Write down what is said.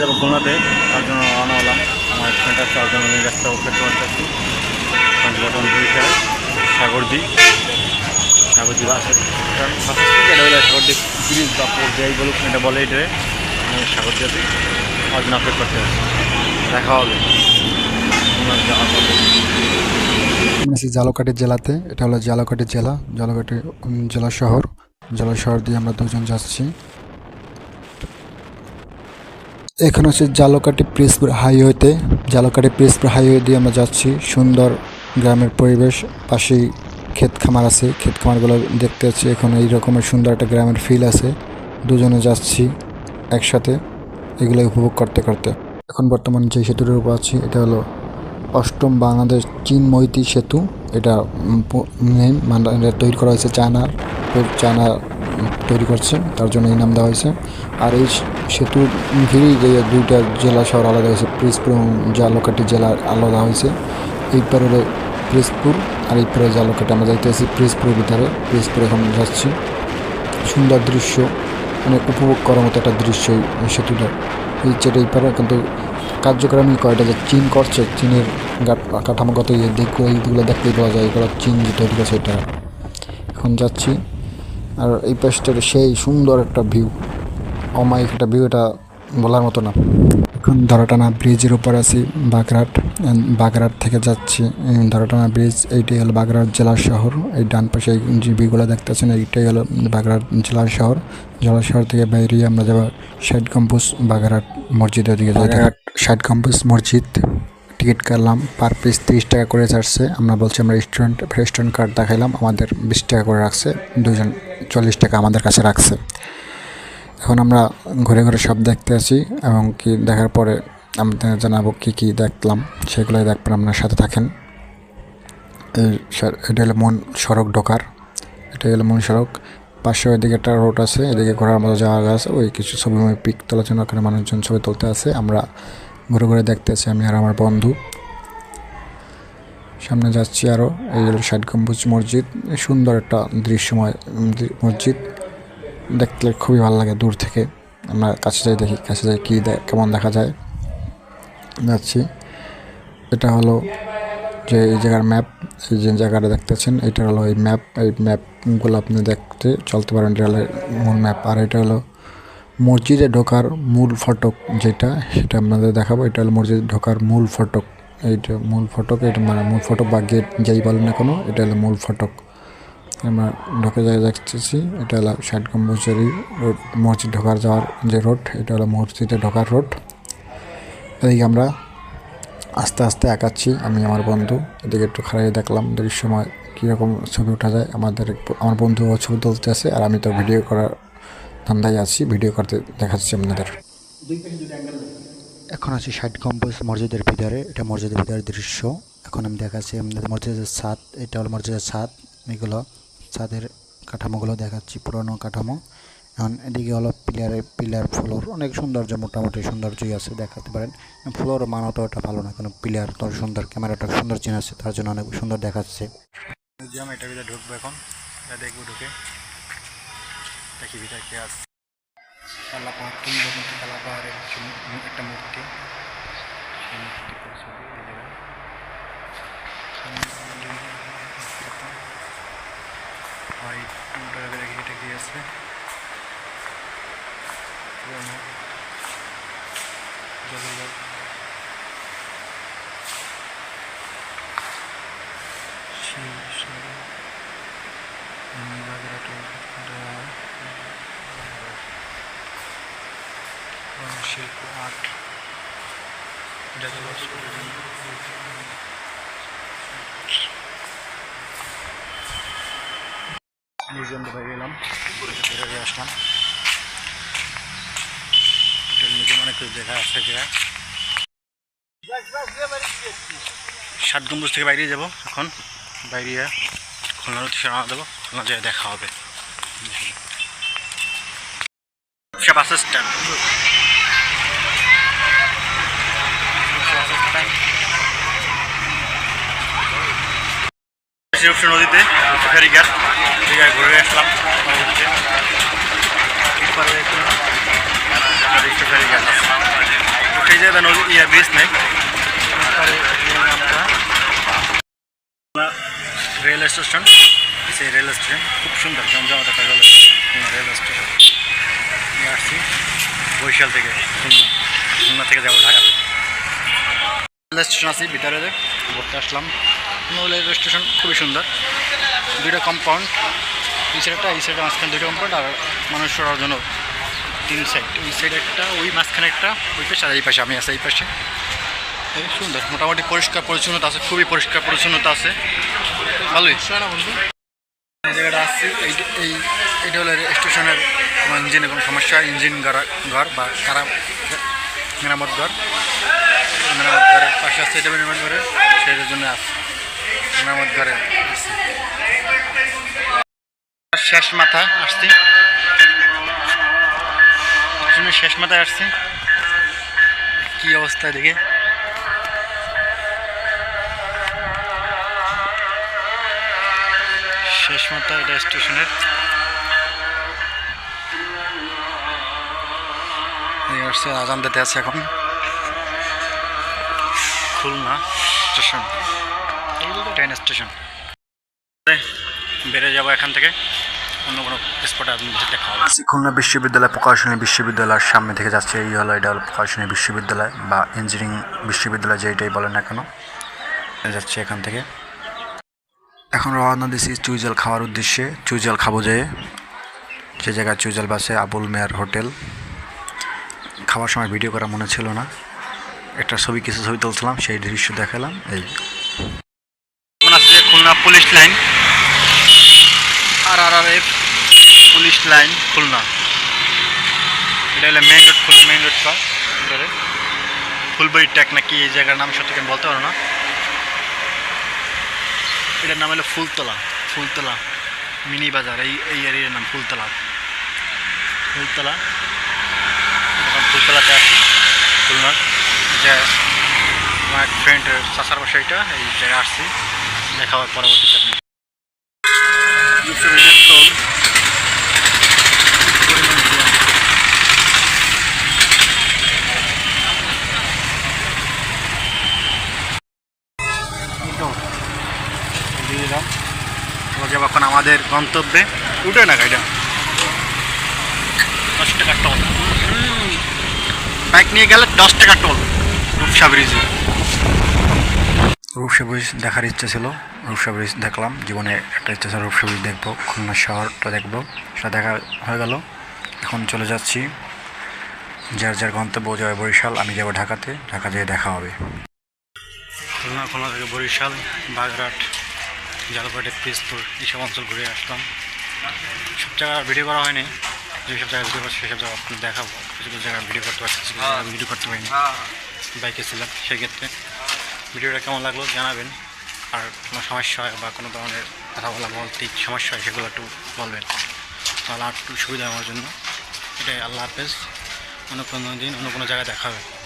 যাব খুলনাতে। তার জন্য রওনা হলাম। আমার ফ্রেন্ডটা তার জন্য আমি রাস্তা পেট্রোল মারতেছি বর্তমান দুই খেলে সাগরদি সাগরদি আছে। এটা হলো সাগরদি ব্রিজ বা যাই বলুক এটা বলে এটারে আমি সাগরদি আছি তার জন্য আপডেট করতে আসছি দেখা হবে। জালকাঠি জেলাতে। এটা হলো জালকাঠি জেলা। জালকাঠি উম, জেলা শহর। জেলা শহর দিয়ে আমরা দুজন যাচ্ছি। এখানে হচ্ছে জালকাঠি পিসপুর হাইওয়েতে জালকাঠি পিসপুর হাইওয়ে দিয়ে আমরা যাচ্ছি। সুন্দর গ্রামের পরিবেশ পাশেই ক্ষেত খামার আছে। ক্ষেত খামারগুলো দেখতে যাচ্ছি এখন এই রকমের সুন্দর একটা গ্রামের ফিল আছে। দুজনে যাচ্ছি একসাথে এগুলো উপভোগ করতে করতে। এখন বর্তমান যে সেতুটির উপর আছি এটা হলো অষ্টম বাংলাদেশ চীন মৈত্রী সেতু। এটা মেন মানে তৈরি করা হয়েছে চায়না চায়না উম, তৈরি করছে, তার জন্য এই নাম দেওয়া হয়েছে। আর এই সেতুর ঘিরেই যে দুইটা জেলা শহর আলাদা হয়েছে, পিরিজপুর এবং জালকাঠি জেলার আলাদা হয়েছে। এই পারে পিরিজপুর আর এই পারে জালকাঠি, আমরা যাইতেছি পিরিজপুরের ভিতরে। পিরিজপুর এখন যাচ্ছি। সুন্দর দৃশ্য মানে উপভোগ করার মতো একটা দৃশ্য এই- সেতুটা। এই যেটা এই পারে কিন্তু কার্যক্রমই কয়টা যে চীন করছে, চীনের কাঠামোগত দিকগুলো এইগুলো দেখলেই পাওয়া যায়, এগুলো চীন যে তৈরি করছে, এটা। এখন যাচ্ছি। আর এই পাশটার সেই সুন্দর একটা ভিউ অমায়িক একটা ভিউ এটা বলার মতো না। এখন ধরাটানা ব্রিজের উপর আছি, বাগরাট বাগরাট থেকে যাচ্ছি। ধরাটানা ব্রিজ এইটাই হলো বাগরাট জেলার শহর। এই ডান পাশে যে ভিউগুলো দেখতেছেন, এইটাই হলো বাগরাট জেলার শহর। জেলার শহর থেকে বাইরে আমরা যাব ষাট কম্পোজ বাগরাট মসজিদের দিকে যাই। ষাট কম্পোজ মসজিদ। টিকিট কাটলাম, পার পিস তিরিশ টাকা করে চার্জে আমরা বলছি, আমরা রেস্টুরেন্ট রেস্টুরেন্ট কার্ড দেখাইলাম, আমাদের বিশ টাকা করে রাখছে দুজন চল্লিশ টাকা আমাদের কাছে রাখছে। এখন আমরা ঘুরে ঘুরে সব দেখতে আছি, এবং কি দেখার পরে আমাদের জানাব কী কী দেখলাম, সেগুলোই দেখবেন, আপনার সাথে থাকেন। এই এটা হলো মন সড়ক ঢোকার, এটা হলো মন সড়ক। পাশে ওইদিকে একটা রোড আছে, এদিকে ঘোরার মতো জায়গা আছে, ওই কিছু ছবি পিক তোলার জন্য ওখানে মানুষজন ছবি তুলতে আছে। আমরা ঘুরে ঘুরে দেখতেছি আমি আর আমার বন্ধু। সামনে যাচ্ছি আরও এই হলো ষাট গম্বুজ মসজিদ। সুন্দর একটা দৃশ্যময় মসজিদ। দেখতে খুবই ভালো লাগে দূর থেকে। আমরা কাছে যাই দেখি, কাছে যাই কী কেমন দেখা যায়। যাচ্ছি। এটা হলো যে এই জায়গার ম্যাপ, এই যে জায়গাটা দেখতেছেন এটা হলো এই ম্যাপ। এই ম্যাপগুলো আপনি দেখতে চলতে পারেন রেলের মূল ম্যাপ। আর এটা হলো মসজিদে ঢোকার মূল ফটক যেটা, সেটা আপনাদের দেখাবো। এটা হলো মসজিদে ঢোকার মূল ফটক। এইটা মূল ফটক, এটা মানে মূল ফটক বা গেট যাই বলেন না কোনো, এটা হলো মূল ফটক। আমরা ঢোকে যাই দেখতেছি, এটা হলো ষাট গম্বুজেরই রোড, মসজিদ ঢোকার যাওয়ার যে রোড, এটা হলো মসজিদে ঢোকার রোড। এদিকে আমরা আস্তে আস্তে একাচ্ছি আমি আমার বন্ধু, এদিকে একটু খাড়াই দেখলাম দৃশ্যময় কীরকম ছবি ওঠা যায়। আমাদের, আমার বন্ধু ও ছবি তুলতে আছে আর আমি তো ভিডিও করার ধান্দায় আছি ভিডিও করতে দেখাচ্ছি আপনাদের। এখন আছি ষাট কম্পোজ মসজিদের ভিতরে এটা মসজিদের ভিতরের দৃশ্য। এখন আমি দেখাচ্ছি আপনাদের মসজিদের ছাদ এটা হলো মসজিদের ছাদ এগুলো ছাদের কাঠামোগুলো দেখাচ্ছি পুরনো কাঠামো। এখন এদিকে হলো পিলারে পিলার ফ্লোর অনেক সৌন্দর্য মোটামুটি সৌন্দর্যই আছে দেখাতে পারেন। ফ্লোর মানাটা ওটা ভালো না কারণ পিলার তোর সুন্দর ক্যামেরাটা সুন্দর চিন আছে তার জন্য অনেক সুন্দর দেখাচ্ছে। মিউজিয়াম এটা ঢুকবো এখন দেখব ঢুকে। দেখি ভিতরে কে আছে কালা পাহাড় কিংবদন্তি কালা পাহাড়ের একটা মূর্তি, সেই মূর্তি ছবি এই জায়গায় হোয়াইট মোটর দেখি এটা শিল্প ষাট গম্বুজ থেকে বাইরে যাব এখন। বাইরে খুলনার উদ্দেশ্যে রওনা দেবো। খুলনা যেয়ে দেখা হবে। সে বাস স্ট্যান্ড। শিবশ্রী নদীতে ফেরিঘাট দীঘায় ঘুরে আসলাম। ফেরিঘাট নদী ইয়ে ব্রিজ নেই। রেল স্টেশন সেই রেল স্টেশন। খুব সুন্দর, জমজমাট একটা রেল রেল স্টেশন। আসছি বরিশাল থেকে, খুলনা। খুলনা থেকে যাব ঢাকা স্টেশন আছি, ভিতরে ঘুরতে আসলাম। রেল স্টেশন খুবই সুন্দর। দুইটা কম্পাউন্ড এই সাইডটা এই সাইডে মাঝখানে দুইটা কম্পাউন্ড আর মানুষ সরার জন্য তিন সাইড ওই সাইড একটা, ওই মাঝখানে একটা, ওই পাশে, আর এই পাশে আমি আছি, এই পাশে। এই সুন্দর, মোটামুটি পরিষ্কার পরিচ্ছন্নতা আছে, খুবই পরিষ্কার পরিচ্ছন্নতা আছে। ভালোই। জায়গাটা আসছি এই এই, এটা হলো স্টেশনের কোনো ইঞ্জিনে কোনো সমস্যা, ইঞ্জিন ঘর বা খারাপ মেরামত ঘর। মেরামত ঘরের পাশে আসছে এটা মেরামত ঘরে সেটার জন্য আসছে মেরামত ঘরে শেষ মাথা আসছি। শেষ মাথায় আসছি। কি অবস্থা দেখে শেষ মাথা এটা স্টেশনের। আসছে আজান দিতে আছে এখন। খুলনা স্টেশন। Train station. বেড়ে যাব এখান থেকে। অন্য কোনো স্পটে খুলনা বিশ্ববিদ্যালয়, প্রকাশনী বিশ্ববিদ্যালয়ের সামনে থেকে যাচ্ছে এই হলো, এটা হলো প্রকাশনী বিশ্ববিদ্যালয় বা ইঞ্জিনিয়ারিং বিশ্ববিদ্যালয় যেটাই বলেন না কেন। যাচ্ছে এখান থেকে। এখন রওনা দিছি চুইজাল খাওয়ার উদ্দেশ্যে। চুইজাল খাব যেয়ে সে জায়গায় চুইজাল বাসে আবুল মেয়ার হোটেল। খাওয়ার সময় ভিডিও করা মনে ছিল না। একটা ছবি, কিছু ছবি তুলছিলাম, সেই দৃশ্য দেখালাম, এই। Khulna police line. R R F police line, Khulna. এটা হলো main road Khulna main road pass Phulbari ট্যাক নাকি এই জায়গার নাম সত্যি আমি বলতে পারো না। এটার নাম হলো ফুলতলা ফুলতলা মিনি বাজার, এই এই এরিয়ার নাম ফুলতলা। ফুলতলা ফুলতলাতে আছি খুলনার যে আমার এক ফ্রেন্ডের চাষার বাসা এটা এই জায়গায় আসছি দেখা পরবর্তীতে দিয়ে। দিলাম। এখন আমাদের গন্তব্যে উঠে না গাড়িটা দশ টাকা টোল বাইক নিয়ে গেলে দশ টাকা টোল রূপসা ব্রিজে রূপসা ব্রিজ দেখার ইচ্ছা ছিল। রূপসা ব্রিজ দেখলাম। জীবনে একটা ইচ্ছা ছিল রূপসা ব্রিজ দেখব। খুলনা শহরটা দেখব। সেটা দেখা হয়ে গেল। এখন চলে যাচ্ছি। যার যার গন্তব্য যাবে বরিশাল। আমি যাব ঢাকাতে। ঢাকা যেয়ে দেখা হবে। খুলনা খুলনা থেকে বরিশাল বাগরাট জালপাটি পিসপুর এইসব অঞ্চল ঘুরে আসলাম। সব জায়গায় ভিডিও করা হয়নি। যেসব জায়গায় ভিডিও করছি সেসব জায়গা দেখাবো। কিছু কিছু জায়গায় ভিডিও করতে পারছি কিছু ভিডিও করতে পারিনি। বাইকে ছিলাম সেক্ষেত্রে। ভিডিওটা কেমন লাগল জানাবেন। আর কোনো সমস্যা হয় বা কোনো ধরনের কথা বলা বলতে সমস্যা হয় সেগুলো একটু বলবেন। তাহলে আর একটু সুবিধা আমার জন্য। এটাই আল্লাহ হাফেজ। অন্য কোনো দিন অন্য কোনো জায়গায় দেখা হবে।